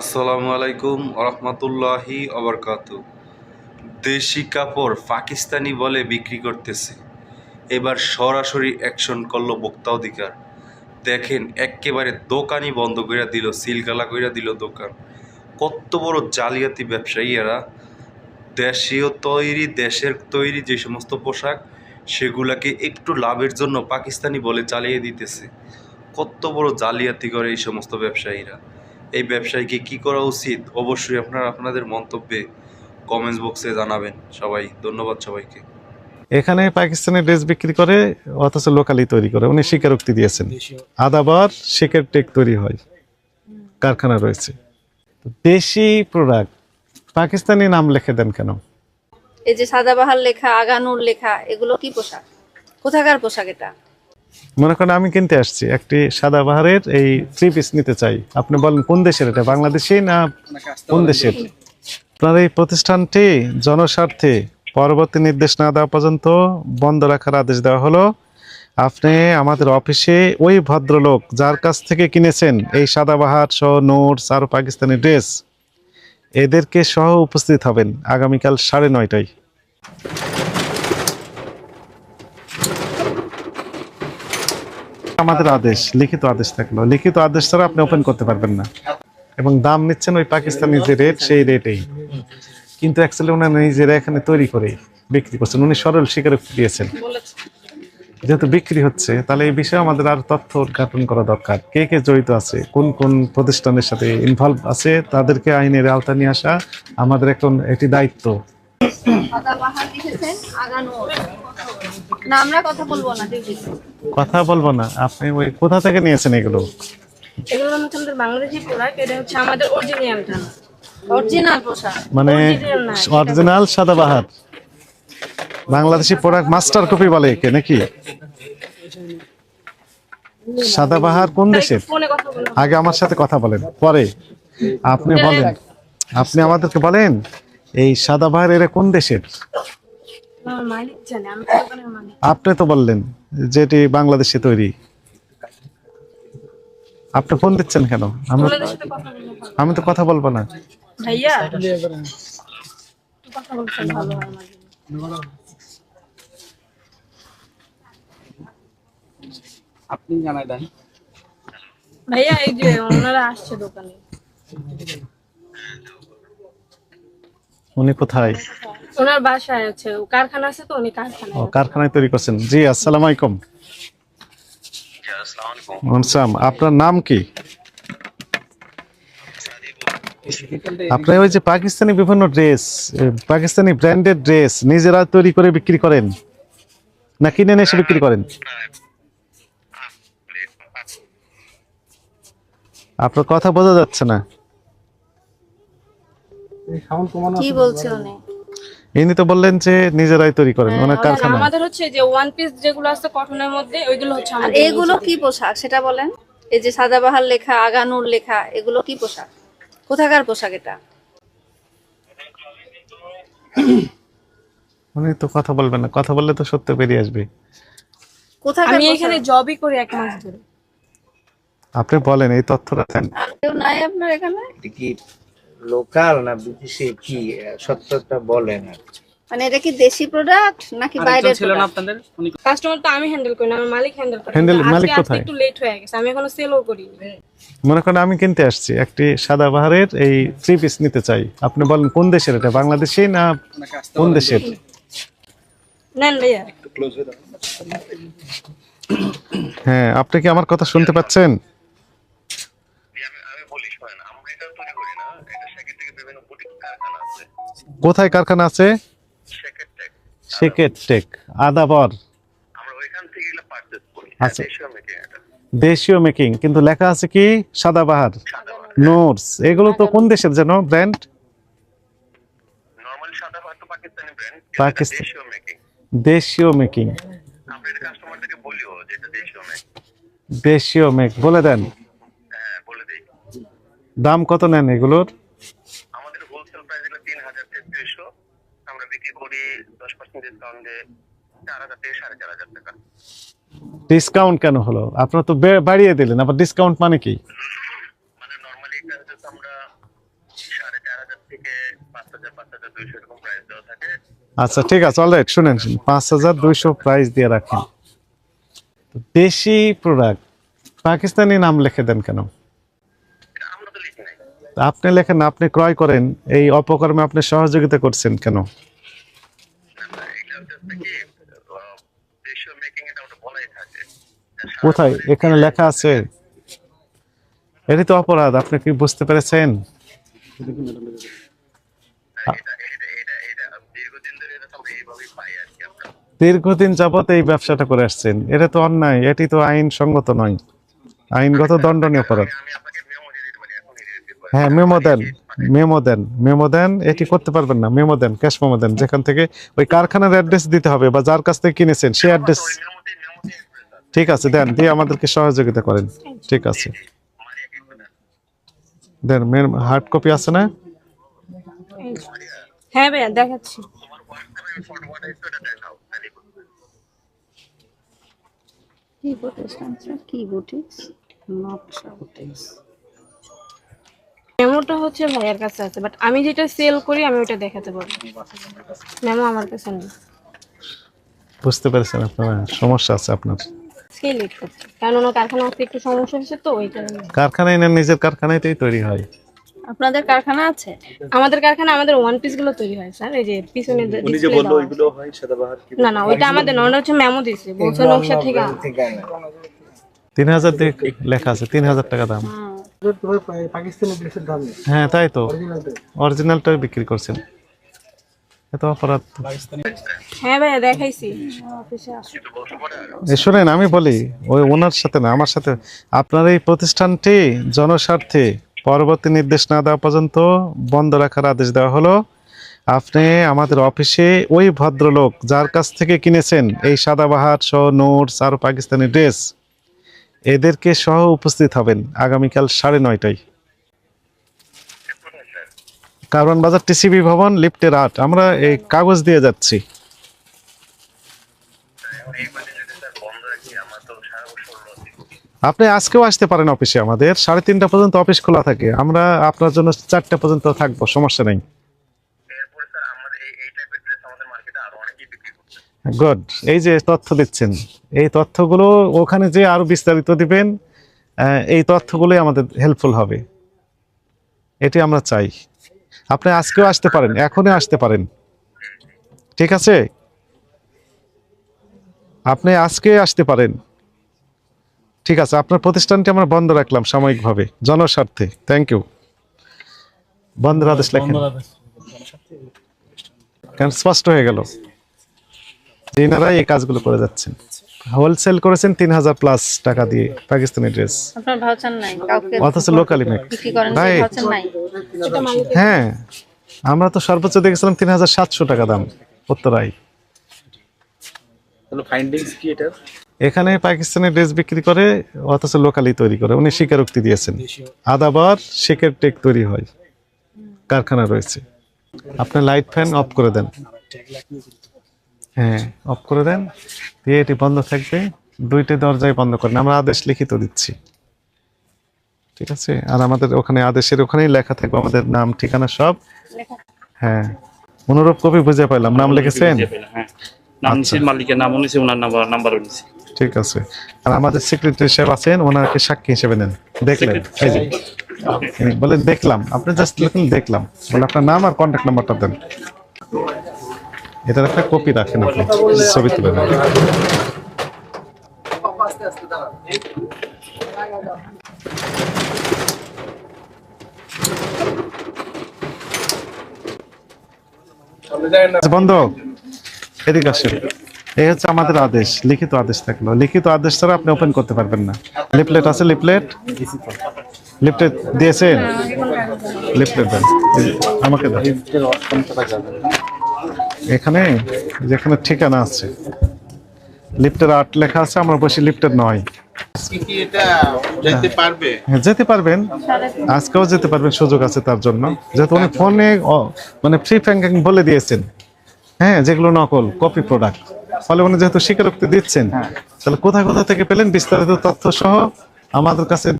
আসসালামু আলাইকুম রহমতুল্লাহি অবরকাত দেশি কাপড় পাকিস্তানি বলে বিক্রি করতেছে। এবার সরাসরি অ্যাকশন করল ভোক্তা অধিকার। দেখেন, একেবারে দোকানই বন্ধ করে দিল, সিলগালা করে দিল দোকান। কত বড় জালিয়াতি ব্যবসায়ী এরা। দেশীয় তৈরি, দেশের তৈরি যে সমস্ত পোশাক, সেগুলাকে একটু লাভের জন্য পাকিস্তানি বলে চালিয়ে দিতেছে। কত বড় জালিয়াতি করে এই সমস্ত ব্যবসায়ীরা। এই ব্যবসায়ীকে কি করা উচিত? অবশ্যই আপনারা আপনাদের মন্তব্যে কমেন্টস বক্সে জানাবেন। সবাই ধন্যবাদ সবাইকে। এখানে পাকিস্তানের ড্রেস বিক্রি করে অথচ লোকালি তৈরি করে। উনি স্বীকারোক্তি দিয়েছেন। আদাবার শেকের টেক তৈরি হয়। কারখানা রয়েছে। তো দেশি প্রোডাক্ট পাকিস্তানি নাম লিখে দেন কেন? এই যে সাদাবাহার লেখা আগানুর লেখা এগুলো কি পোশাক? কোথাকার পোশাক এটা? মনে করেন আমি কিনতে আসছি, একটি সাদা বাহারের এই থ্রি পিস নিতে চাই। আপনি বলেন, কোন দেশের এটা, বাংলাদেশি না কোন দেশের? আপনার এই প্রতিষ্ঠানটি জনস্বার্থে পরবর্তী নির্দেশ না দেওয়া পর্যন্ত বন্ধ রাখার আদেশ দেওয়া হলো। আপনি আমাদের অফিসে ওই ভদ্রলোক যার কাছ থেকে কিনেছেন এই সাদাবাহার সহ নোটস আর পাকিস্তানি ড্রেস, এদেরকে সহ উপস্থিত হবেন আগামীকাল সাড়ে নয়টায়। আমাদের আদেশ, লিখিত আদেশ থাকল। লিখিত আদেশ ছাড়া আপনি ওপেন করতে পারবেন না। এবং দাম নিচ্ছেন ওই পাকিস্তানি যে রেট সেই রেটেই কিন্তু অ্যাকচুয়ালি ওনারা নিজেরা এখানে তৈরি করে বিক্রি করছেন। উনি সরল স্বীকারোক্তি দিয়েছেন। যেহেতু বিক্রি হচ্ছে, তাহলে এই বিষয়ে আমাদের আর তথ্য উদ্ঘাটন করা দরকার। কে কে জড়িত আছে? কোন কোন প্রতিষ্ঠানের সাথে ইনভলভ আছে? তাদেরকে আইনের আওতা নিয়ে আসা আমাদের এখন একটি দায়িত্ব। না আমরা কথা বলব না কথা বলব না। আপনি ওই কোথা থেকে নিয়েছেন এগুলো? এগুলো হচ্ছে আমাদের বাংলাদেশি প্রোডাক্ট এটা হচ্ছে আমাদের অরিজিনালটা অরিজিনাল পোশাক মানে অরিজিনাল সাদাবাহার। বাংলাদেশি প্রোডাক্ট মাস্টার কপি বলে একে নাকি? সাদাবাহার কোন দেশের? আগে আমার সাথে কথা বলেন পরে। আপনি বলেন। আপনি আমাদেরকে বলেন এই সাদাবাহার এরা কোন দেশের? আপনি তো বললেন যেটি বাংলাদেশে তৈরি। আপনি ফোন দিচ্ছেন কেন? আমি তো কথা বলব না। ভাইয়া কথা বলছেন ভালো আমার জন্য। আপনি জানাই দেন। ভাইয়া এই যে ওনারা আসছে দোকানে। উনি কোথায়? ওনার বাসায় আছে ও কারখানা আছে তো উনি কারখানায় ও কারখানায় তৈরি করছেন। জি আসসালামু আলাইকুম। আসসালাম আপনার নাম কি? আপনি ওই যে পাকিস্তানি বিভিন্ন ড্রেস পাকিস্তানি ব্র্যান্ডেড ড্রেস নিজেরা তৈরি করে বিক্রি করেন? না কিনে এনে এসে বিক্রি করেন? আপনার কথা বোঝা যাচ্ছে না। কি বলছে উনি? ইনি তো বললেন যে নিজেরাই তৈরি করেন ওনার কারখানা। আমাদের হচ্ছে যে ওয়ান পিস যেগুলো আছে কটনের মধ্যে ওইগুলো হচ্ছে আর এগুলো কি পোশাক? সেটা বলেন। এই যে সাদাবাহার লেখা আগানুর লেখা এগুলো কি পোশাক? কোথাকার পোশাক এটা? উনি তো কথা বলবেন না কথা বললে তো সত্য বেরিয়ে আসবে। কোথাকার আমি এখানে জবই করি এক মাস ধরে। আপনি বলেন এই তথ্যটা দেন। কেউ নাই আপনার এখানে? কি লোকাল না বিদেশি কি সত্যটা বলেন আর মানে এটা কি দেশি প্রোডাক্ট নাকি বাইরের product? আপনাদের? কাস্টমার তো আমি হ্যান্ডেল করি না আমার মালিক হ্যান্ডেল করে। আজকে মালিক কোথায়? একটু লেট হয়ে গেছে আমি এখনও সেলও করিনি। মনে করেন আমি কিনতে আসছি একটি সাদা বাহারের এই থ্রি পিস নিতে চাই। আপনি বলেন কোন দেশের এটা বাংলাদেশি না কোন দেশের? নেন ভাইয়া। হ্যাঁ আপনি কি আমার কথা শুনতে পাচ্ছেন? কোথায় কারখানা আছে? শেকের টেক আদাবর। আচ্ছা। দেশীয় মেকিং কিন্তু লেখা আছে কি? সাদাবাহার। নোটস এগুলো তো কোন দেশের যেন ব্র্যান্ড পাকিস্তানি দেশীয় মেকিং দেশীয় মেকিং বলে দেন। হ্যাঁ বলে দাম কত নেন এগুলোর আমাদের হোলসেল প্রাইস হলো তিন হাজার তেত্রিশশো আমরা বিক্রি করি দশ পার্সেন্ট ডিসকাউন্টে চার হাজার থেকে সাড়ে চার হাজার টাকা। ডিসকাউন্ট কেন হলো? আপনারা তো বাড়িয়ে দিলেন আবার ডিসকাউন্ট মানে কি? মানে নরমালি আমরা সাড়ে চার হাজার থেকে পাঁচ হাজার পাঁচ হাজার দুইশো এরকম প্রাইস দেওয়া থাকে। আচ্ছা ঠিক আছে অলরাইট শুনেন পাঁচ হাজার দুইশো প্রাইস দিয়ে রাখেন। দেশি প্রোডাক্ট পাকিস্তানি নাম লিখে দেন কেন? আপনি লেখেন আপনি ক্রয় করেন এই অপকর্মে আপনি সহযোগিতা করছেন কেন? মেকিং এটা ওটা বলাই থাকে। কোথায়? এখানে লেখা আছে। তো অপরাধ আপনি কি বুঝতে পেরেছেন? এটা দীর্ঘদিন যাবত এই ব্যবসাটা করে আসছেন। এটা তো অন্যায় এটি তো আইন সঙ্গত নয়। আইনগত দণ্ডনীয় অপরাধ। হ্যাঁ মেমো দেন। মেমো দেন মেমো দেন এটি করতে পারবেন না মেমো দেন ক্যাশ মেমো দেন যেখান থেকে ওই কারখানার অ্যাড্রেস দিতে হবে বা যার কাছ থেকে কিনেছেন সেই অ্যাড্রেস ঠিক আছে দেন দিয়ে আমাদেরকে সহযোগিতা করেন। ঠিক আছে। দেন হার্ড কপি আছে না? হ্যাঁ ভাইয়া দেখাচ্ছি। কি স্যার কি বুটিক্স নকশা বুটিক্স মেমোটা হচ্ছে ভাইয়ার কাছে আছে বাট আমি যেটা সেল করি আমি ওটা দেখাতে পারব। মেমো আমার কাছে নেই। বুঝতে পেরেছেন আপনারা সমস্যা আছে আপনার। লেট করছে। কেননা কারখানা একটু সমস্যা হয়েছে তো ওই কারণে কারখানায় না নিজের কারখানাতেই তৈরি হয়? আপনাদের কারখানা আছে? আমাদের কারখানা আমাদের ওয়ান পিসগুলো তৈরি হয় স্যার এই যে পিছনে display দেওয়া। আছে। না না ওইটা আমাদের না ওটা হচ্ছে মেমো দিছে বলছে নকশা থেকে আনো। ঠিক আছে তিন হাজার দিয়ে লেখা আছে তিন হাজার টাকা দাম। দাম হ্যাঁ তাই তো। অরিজিনালটাই বিক্রি করছেন। এত অপরাধ। হ্যাঁ দেখাইছি। শুনেন আমি বলি ওই ওনার সাথে না আমার সাথে আপনার এই প্রতিষ্ঠানটি জনস্বার্থে পরবর্তী নির্দেশ না দেওয়া পর্যন্ত বন্ধ রাখার আদেশ দেওয়া হলো। আপনি আমাদের অফিসে ওই ভদ্রলোক যার কাছ থেকে কিনেছেন এই সাদাবাহার সহ নোটস আর পাকিস্তানি ড্রেস এদেরকে সহ উপস্থিত হবেন আগামীকাল সাড়ে নয়টায়। কারওয়ান বাজার টিসিবি ভবন, লিফটের আট। আমরা এই কাগজ দিয়ে যাচ্ছি। আপনি আজকেও আসতে পারেন অফিসে আমাদের। সাড়ে তিনটা পর্যন্ত অফিস খোলা থাকে। আমরা আপনার জন্য চারটা পর্যন্ত থাকব, সমস্যা নেই এরপরে স্যার আমাদের এই এই টাইপের ড্রেস আমাদের মার্কেটে আরও অনেকেই বিক্রি করছে গুড এই যে তথ্য দিচ্ছেন এই তথ্যগুলো ওখানে যে আরও বিস্তারিত দিবেন এই তথ্যগুলোই আমাদের হেল্পফুল হবে। এটি আমরা চাই। আপনি আজকেও আসতে পারেন এখনই আসতে পারেন। ঠিক আছে? আপনি আজকে আসতে পারেন। ঠিক আছে আপনার প্রতিষ্ঠানটি আমরা বন্ধ রাখলাম সাময়িকভাবে জনস্বার্থে। থ্যাংক ইউ বন্ধের আদেশ লেখেন। কেন স্পষ্ট হয়ে গেল? যে এনারা এই কাজগুলো করে যাচ্ছেন। হোলসেল করেছেন তিন হাজার প্লাস টাকা দিয়ে পাকিস্তানি ড্রেস আপনার ভাউচার নাই কাউকে অথচ লোকালি মেক বিক্রি করেন ভাউচার নাই। হ্যাঁ আমরা তো সর্বোচ্চ দেখেছিলাম তিন হাজার সাতশো টাকা দাম উত্তরাই ফাইন্ডিংস কি এটা এখানে পাকিস্তানি ড্রেস বিক্রি করে অথচ লোকালি তৈরি করে। উনি স্বীকারোক্তি দিয়েছেন। আদাবার শেকের টেক তৈরি হয়। কারখানা রয়েছে। আপনি লাইট ফ্যান অফ করে দেন। হ্যাঁ। অফ করে দেন। দিয়ে এটি বন্ধ থাকবে। দুইটি দরজায় বন্ধ করেন। আমরা আদেশ লিখিত দিচ্ছি। ঠিক আছে? আর আমাদের ওখানে আদেশের ওখানেই লেখা থাকবে। আমাদের নাম ঠিকানা সব। হ্যাঁ। অনুরূপ কপি বুঝে পাইলাম। নাম লিখেছেন? হ্যাঁ। নাম আচ্ছা। মালিকের ওনার নাম্বার ঠিক আছে। আর আমাদের সেক্রেটারি সাহেব আছেন ওনাকে সাক্ষী হিসেবে নেন। দেখলেন। এই যে। বলে দেখলাম। আপনি জাস্ট লিখুন দেখলাম। বলে আপনার নাম আর কন্ট্যাক্ট নাম্বারটা দেন। এটার একটা কপি রাখেন আপনি ছবি তুলে নেন। আচ্ছা, বন্ধ এদিকে আসেন। এই হচ্ছে আমাদের আদেশ লিখিত আদেশ থাকল। লিখিত আদেশ ছাড়া আপনি ওপেন করতে পারবেন না। লিফলেট আছে লিফলেট লিফলেট দিয়েছেন? লিফলেট দেন। আমাকে দেন। এখানে যেখানে ঠিকানা আছে। লিফটের আট লেখা আছে আমরা বসি লিফটের নয়। যেতে পারবে? হ্যাঁ যেতে পারবেন। আজকেও যেতে পারবেন সুযোগ আছে তার জন্য। যেহেতু উনি ফোনে মানে ফ্রি ফ্যাঙ্কিং বলে দিয়েছেন। হ্যাঁ যেগুলো নকল কপি প্রোডাক্ট ফলে উনি যেহেতু স্বীকারোক্তি দিচ্ছেন তাহলে কোথায় কোথা থেকে পেলেন বিস্তারিত তথ্য সহ আমাদের কাছে